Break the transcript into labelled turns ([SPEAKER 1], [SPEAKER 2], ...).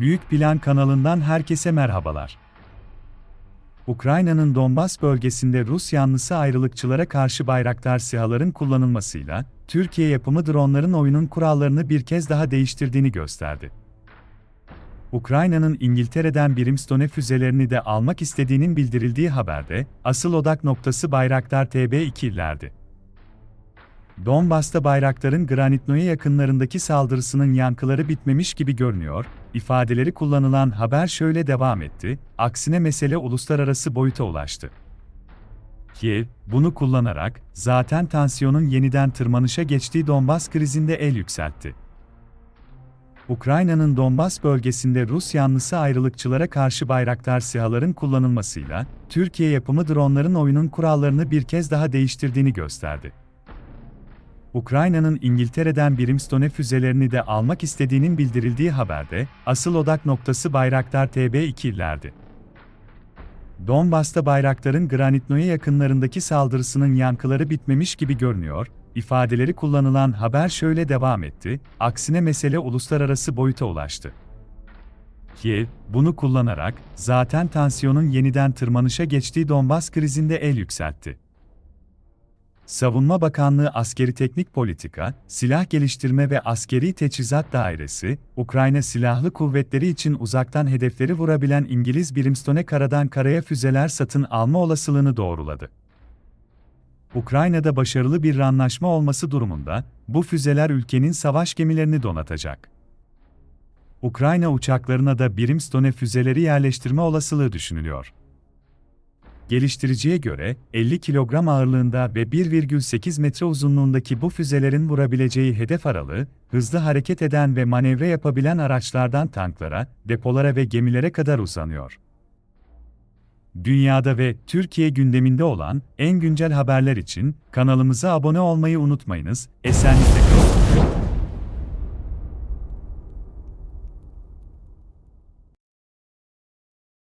[SPEAKER 1] Büyük Plan kanalından herkese merhabalar. Ukrayna'nın Donbas bölgesinde Rus yanlısı ayrılıkçılara karşı Bayraktar SİHA'ların kullanılmasıyla, Türkiye yapımı dronların oyunun kurallarını bir kez daha değiştirdiğini gösterdi. Ukrayna'nın İngiltere'den Brimstone füzelerini de almak istediğinin bildirildiği haberde, asıl odak noktası Bayraktar TB2'lerdi. Donbas'ta Bayraktar'ın Granitnoye yakınlarındaki saldırısının yankıları bitmemiş gibi görünüyor, ifadeleri kullanılan haber şöyle devam etti, aksine mesele uluslararası boyuta ulaştı. Kiev, bunu kullanarak, zaten tansiyonun yeniden tırmanışa geçtiği Donbas krizinde el yükseltti. Ukrayna'nın Donbas bölgesinde Rus yanlısı ayrılıkçılara karşı Bayraktar SİHA'ların kullanılmasıyla, Türkiye yapımı dronların oyunun kurallarını bir kez daha değiştirdiğini gösterdi. Ukrayna'nın İngiltere'den Brimstone füzelerini de almak istediğinin bildirildiği haberde, asıl odak noktası Bayraktar TB2'lerdi. Donbas'ta Bayraktar'ın Granitnoye yakınlarındaki saldırısının yankıları bitmemiş gibi görünüyor, ifadeleri kullanılan haber şöyle devam etti, aksine mesele uluslararası boyuta ulaştı. Kiev, bunu kullanarak, zaten tansiyonun yeniden tırmanışa geçtiği Donbas krizinde el yükseltti. Savunma Bakanlığı Askeri Teknik Politika, Silah Geliştirme ve Askeri Teçhizat Dairesi, Ukrayna Silahlı Kuvvetleri için uzaktan hedefleri vurabilen İngiliz Brimstone karadan karaya füzeler satın alma olasılığını doğruladı. Ukrayna'da başarılı bir anlaşma olması durumunda, bu füzeler ülkenin savaş gemilerini donatacak. Ukrayna uçaklarına da Brimstone füzeleri yerleştirme olasılığı düşünülüyor. Geliştiriciye göre 50 kilogram ağırlığında ve 1,8 metre uzunluğundaki bu füzelerin vurabileceği hedef aralığı, hızlı hareket eden ve manevra yapabilen araçlardan tanklara, depolara ve gemilere kadar uzanıyor. Dünyada ve Türkiye gündeminde olan en güncel haberler için kanalımıza abone olmayı unutmayınız. Esenlikle kalın.